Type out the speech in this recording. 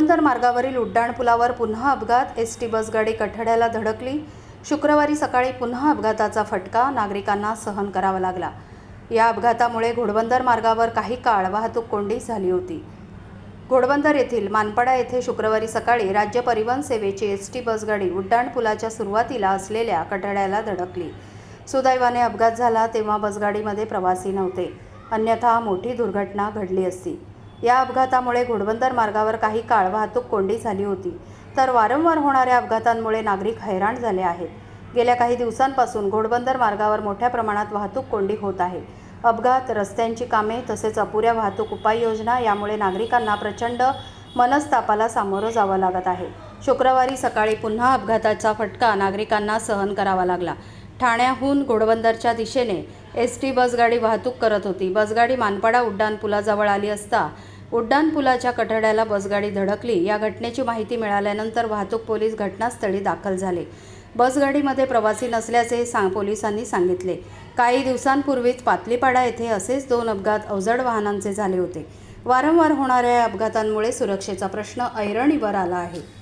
घोडबंदर मार्गावरील उड्डाणपुलावर पुन्हा अपघात. एस टी बसगाडी कठड्याला धडकली. शुक्रवारी सकाळी पुन्हा अपघाताचा फटका. नागरिकांना सहन करावा लागला. या अपघातामुळे घोडबंदर मार्गावर काही काळ वाहतूक कोंडी झाली होती. घोडबंदर येथील मानपाडा येथे शुक्रवारी सकाळी राज्य परिवहन सेवेची एस टी बसगाडी उड्डाणपुलाच्या सुरुवातीला असलेल्या कठड्याला धडकली. सुदैवाने अपघात झाला तेव्हा बसगाडीमध्ये प्रवासी नव्हते. अन्यथा मोठी दुर्घटना घडली असती. या अपघातामुळे घोडबंदर मार्गावर काही काळ वाहतूक कोंडी झाली होती. तर वारंवार होणाऱ्या अपघातांमुळे नागरिक हैराण झाले आहेत. गेल्या काही दिवसांपासून घोडबंदर मार्गावर मोठ्या प्रमाणात वाहतूक कोंडी होत आहे. अपघात रस्त्यांची कामे तसेच अपुऱ्या वाहतूक उपाययोजना यामुळे नागरिकांना प्रचंड मनस्तापाला सामोरं जावं लागत आहे. शुक्रवारी सकाळी पुन्हा अपघाताचा फटका नागरिकांना सहन करावा लागला. ठाण्याहून घोडबंदरच्या दिशेने एस टी बसगाडी वाहतूक करत होती. बसगाडी मानपाडा उड्डाणपुलाजवळ आली असता उड्डाणपुलाच्या कठड्याला बसगाडी धडकली. या घटनेची माहिती मिळाल्यानंतर वाहतूक पोलीस घटनास्थळी दाखल झाले. बसगाडीमध्ये प्रवासी नसल्याचे सांग पोलिसांनी सांगितले. काही दिवसांपूर्वीच पातलीपाडा येथे असेच दोन अपघात अवजड वाहनांचे झाले होते. वारंवार होणाऱ्या या अपघातांमुळे सुरक्षेचा प्रश्न ऐरणीवर आला आहे.